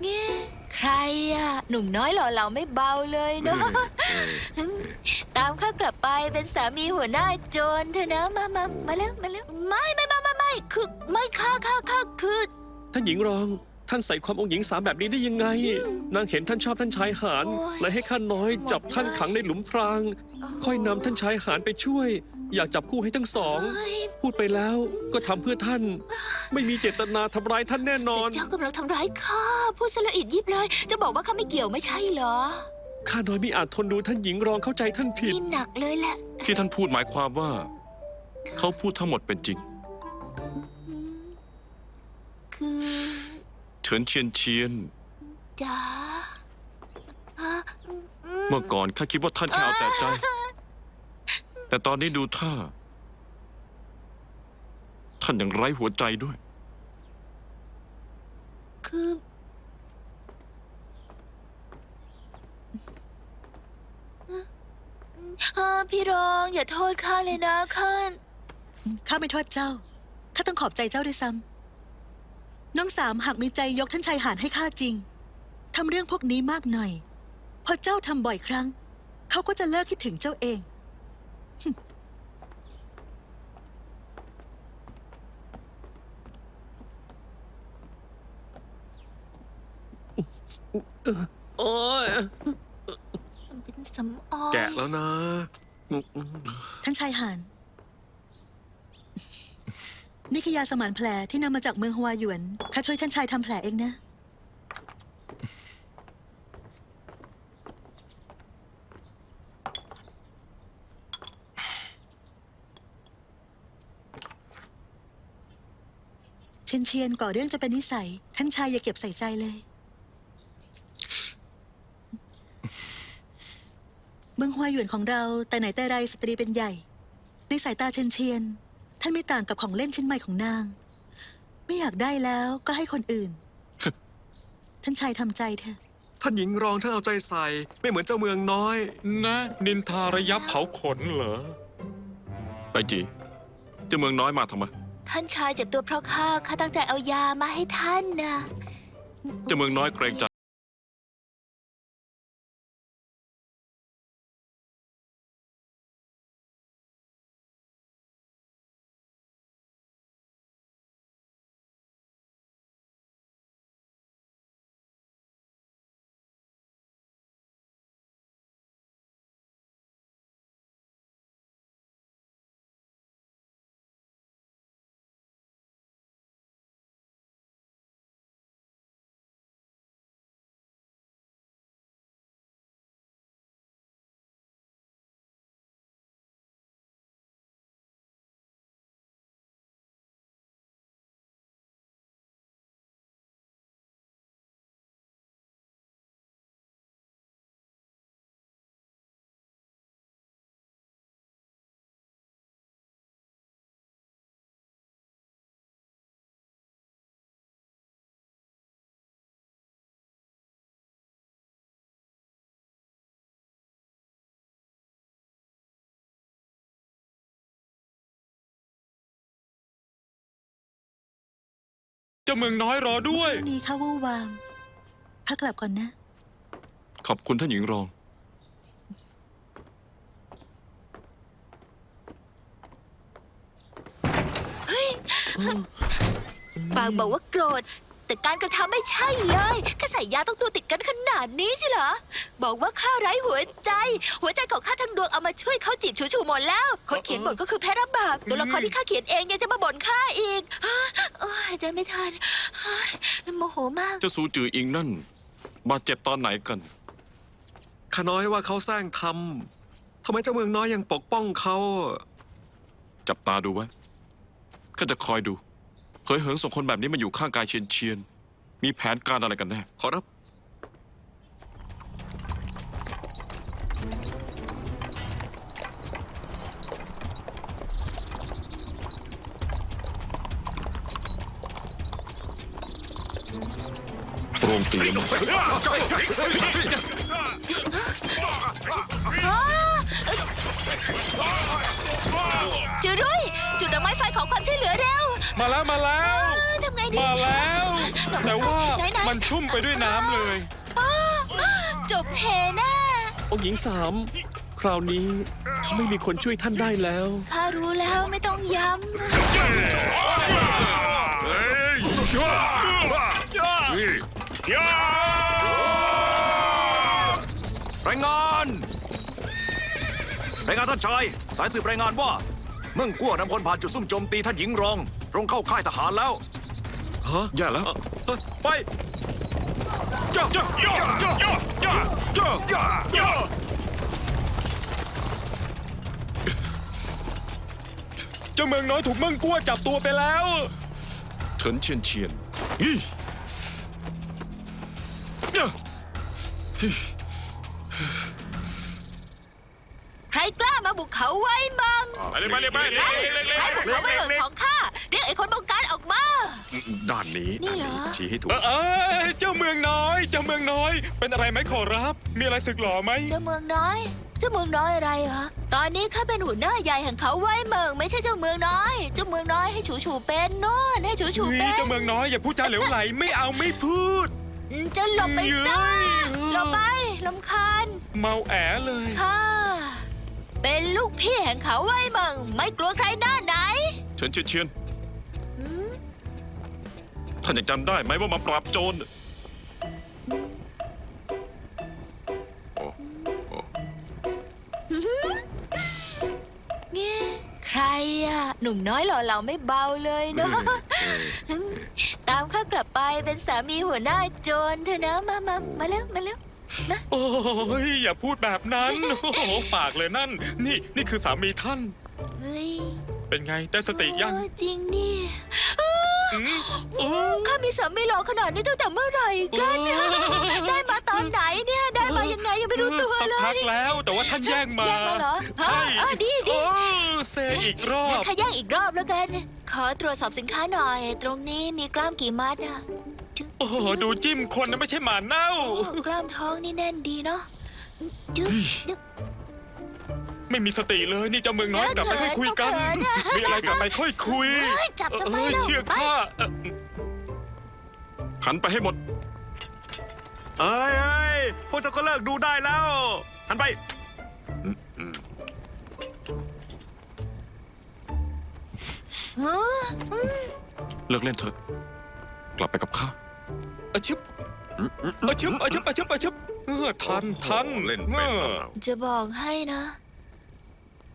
เนี่ยใครอะหนุ่มน้อยหล่อเหลาไม่เบาเลยเนาะตามข้ากลับไปเป็นสามีหัวหน้าโจรเถอะนะมามามาแล้วมาแล้วไม่ไม่ไม่ไม่ไม่คือไม่ข้าข้าข้าคือท่านหญิงรอง ท่านใส่ความองค์หญิงสามแบบนี้ได้ยังไง นางเห็นท่านชอบท่านชายหาญโอ้ยเลยให้ข้าน้อยจับท่านขังในหลุมพราง ค่อยนำท่านชายหาญไปช่วย อยากจับคู่ให้ทั้งสองเฮ้ยพูดไปแล้วก็ทำเพื่อท่าน ไม่มีเจตนาทำร้ายท่านแน่นอแต่นเจ้ากำลังทำร้ายข้าพูดสละอิดยิบเลย จะบอกว่าข้าไม่เกี่ยวไม่ใช่เหรอ ข้าน้อยไม่อาจทนดูท่านหญิงรองเข้าใจท่านผิด นี่หนักเลยแหละ ที่ท่านพูดหมายความว่า เขาพูดทั้งหมดเป็นจริง คือเฉินเชียนเชียน จ๋าฮะเมื่อก่อนข้าคิดว่าท่านแค่เอาแต่ใจ แต่ตอนนี้ดูท่า ท่านยังไร้หัวใจด้วย คือ เออพี่รองอย่าโทษข้าเลยนะข้าข้าไม่โทษเจ้า ข้าต้องขอบใจเจ้าด้วยซ้ำน้องสามหากมีใจยกท่านชายหาญให้ข้าจริง ทำเรื่องพวกนี้มากหน่อย พอเจ้าทำบ่อยครั้ง เขาก็จะเลิกคิดถึงเจ้าเอง โอ้ยมันเป็นสำออยแกะแล้วนะ ท่านชายหาญนี่คือยาสมานแผลที่นำมาจากเมืองฮวาหยวน ข้าช่วยท่านชายทำแผลเองนะ เชียนเชียนก่อเรื่องจะเป็นนิสัย ท่านชายอย่าเก็บใส่ใจเลย เมืองฮวาหยวนของเราแต่ไหนแต่ไรสตรีเป็นใหญ่ ในสายตาเชียนเชียน ท่านไม่ต่างกับของเล่นชิ้นใหม่ของนาง ไม่อยากได้แล้วก็ให้คนอื่น ท่านชายทำใจเถอะท่านหญิงรองช่างเอาใจใส่ ไม่เหมือนเจ้าเมืองน้อย นะ นินทาระยับเผาขนเหรอไปจีเจ้าเมืองน้อยมาทำไมท่านชายเจ็บตัวเพราะข้าข้าตั้งใจเอายามาให้ท่านนะ เจ้าเมืองน้อยเกรงใจ เจ้าเมืองน้อยรอด้วย นี่ข้าวู่วามข้ากลับก่อนนะ ขอบคุณท่านหญิงรอง ปากบอกว่าโกรธ แต่การกระทำไม่ใช่เลยแค่ใส่ยาต้องตัวติดกันขนาดนี้ใช่เหรอ บอกว่าข้าไร้หัวใจ หัวใจของข้าทั้งดวงเอามาช่วยเขาจีบชูชูหมดแล้ว คนเขียนบทก็คือแพ้รับบาปตัวละครที่ข้าเขียนเองยังจะมาบ่นข้าอีกโอ้ยใจไม่ทันเฮ้ยโมโหมาก เจ้าสูจืออิงนั่นบาดเจ็บตอนไหนกัน ข้าน้อยว่าเขาแซงทำทำไมเจ้าเมืองน้อยยังปกป้องเขา จับตาดูไว้ข้าจะคอยดู เผยเหิงส่งคนแบบนี้มาอยู่ข้างกายเชียนเชียน มีแผนการอะไรกันแน่ขอรับโรงเตียมจุรุ่ย จุดดอกไม้ไฟขอความช่วยเหลือเร็วมาแล้วมาแล้ว เออทำไงดีมาแล้วทหรอกแต่ว่าไหนไหนมันชุ่มไปด้วยน้ำเลยจบเพแน่องค์หญิงสามคราวนี้ไม่มีคนช่วยท่านได้แล้ว ข้ารู้แล้วไม่ต้องย้รายงาน รายงานท่านชาย สายสืบรายงานว่า เมื่งกั้วนำพลผ่านจุดซุ่มโจมตีท่านหญิงรอง ตรงเข้าค่ายทหารแล้ว ฮะแย่แล้ว ไปจ้าจ้าย่าย่าย่าย่าย่าย่าเจ้าเมืองน้อยถูกเมืองกั้วจับตัวไปแล้ว เถินเชียนเชียนอีใครกล้ามาบุกเขาไว้ไหม ไปเลยไปเลยไปเลยใครใครบุกเขาไว้เมืองของข้าเรียกไอ้คนบงการออกมา ด้านนี้นี่เหรอ ชี้ให้ถูก เออเอยเจ้าเมืองน้อย เจ้าเมืองน้อย เป็นอะไรไหมขอรับ มีอะไรสึกหรอไหม เจ้าเมืองน้อย เจ้าเมืองน้อยอะไรเหรอ ตอนนี้ข้าเป็นหัวหน้าใหญ่แห่งเขาไว้เมืองไม่ใช่เจ้าเมืองน้อย เจ้าเมืองน้อยให้ฉูฉูเป็นโน่นให้ฉูฉูเฮ้ยเป็นเจ้าเมืองน้อยอย่าพูดจาเหลวไหลไม่เอาไม่พูด อืมจะหลบไปซะเฮ้ย หลบไปลำคาญเมาแอเลย ข้า เป็นลูกพี่แห่งเขาไว้เมืองไม่กลัวใครหน้าไหน เฉินเชียนเชียนอืมท่านยังจำได้ไหมว่ามาปราบโจรโอ้โอ้เนี่ยใครอะหนุ่มน้อยหล่อเหลาไม่เบาเลยเนาะตามข้ากลับไปเป็นสามีหัวหน้าโจรเถอะนะมามามาแล้วมาแล้ว โอ้ยอย่าพูดแบบนั้น โอ้โหปากเลยนั่น นี่นี่คือสามีท่าน เฮ้ยเป็นไงได้สติยังเออจริงนี่อืมโอ้ข้ามีสามีหล่อขนาดนี้ตั้งแต่เมื่อไหร่กันได้มาตอนไหนเนี่ย ได้มายังไงยังไม่รู้ตัวสักเลพัยกแล้วแต่ว่าท่านแย่งมาแย่งมาเหรอใช่เออดีดี โอ้เซอีกรองั้นบข้าย่างอีกรอบแล้วกัน ขอตรวจสอบสินค้าหน่อย ตรงนี้มีกล้ามกี่มัดอะจึ๊ง โอ้โหดูจิ้มคนนะไม่ใช่หมาเน่าโอ้กล้ามท้องนี่แน่นดีเนาะจึ๊บจึ๊บ ไม่มีสติเลยนี่เจ้าเมืองน้อยเออกลับไปค่อยคุยกันเขินอะมีอะไรกลับไปค่อยคุยเฮ้ยจับทำไมเอ้ยเล่า เชื่อไปข้าเอ่อหันไปให้หมด เอ้ยเอ้ยพวกเจ้าก็เลิกดูได้แล้ว หันไปเฮ้ออืมเลิกเล่นเถอะ กลับไปกับข้า อะชึบอะชึบอะชึบอะชึบอะชึบเออทันทันเล่นเป็น ออจะบอกให้นะ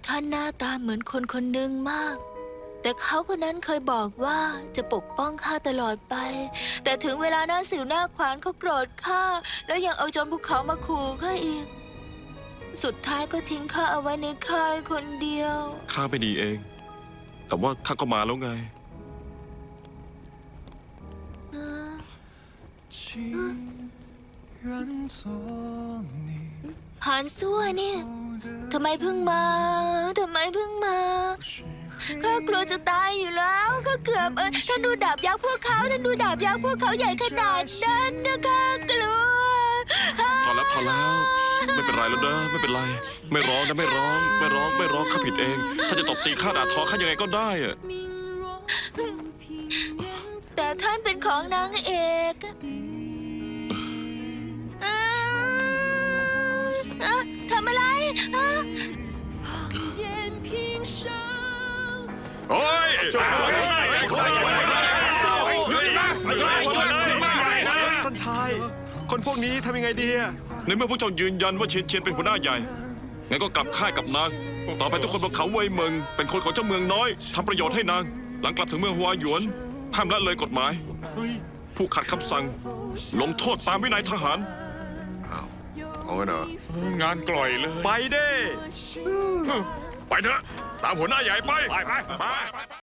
ท่านหน้าตาเหมือนคนคนหนึ่งมาก แต่เขาคนนั้นเคยบอกว่าจะปกป้องข้าตลอดไป แต่ถึงเวลาหน้าสิวหน้าขวานเขาโกรธข้าแล้วยังเอาโจรภูเขามาขู่ข้าอีก สุดท้ายก็ทิ้งข้าเอาไว้ในค่ายคนเดียว ข้าไม่ดีเอง แต่ว่าข้าก็มาแล้วไง หานซั่วเนี่ยทำไมเพิ่งมาทำไมเพิ่งมาข้ากลัวจะตายอยู่แล้วข้าเกือบเออท่านดูดาบยักษ์พวกเขาท่านดูดาบยักษ์พวกเขาใหญ่ขนาดนั้นนะข้ากลัวพอแล้วพอแล้ว ไม่เป็นไรแล้วเด้อไม่เป็นไร ไม่ร้องนะไม่ร้อง ไม่ร้องไม่ร้องข้าผิดเอง ถ้าจะตบตีข้าด่าทอข้ายังไงก็ได้อะแต่ท่านเป็นของนางเอก โอ้ยท่านชาย คนพวกนี้ทำยังไงดีอะในเมื่อพวกเจ้ายืนยันว่าเชียนเชียนเป็นหัวหน้าใหญ่ งั้นก็กลับค่ายกับนาง ต่อไปทุกคนบนเขาเวยเมืองเป็นคนของเจ้าเมืองน้อยทำประโยชน์ให้นาง หลังกลับถึงเมืองฮัวหยวน ห้ามละเลยกฎหมาย ผู้ขัดคำสั่ง ลงโทษตามวินัยทหาร เอาไงเนอะงานกล่อยเลย ไปเด้ ไปเถอะ ตามหัวหน้าใหญ่ไป ไปไปไป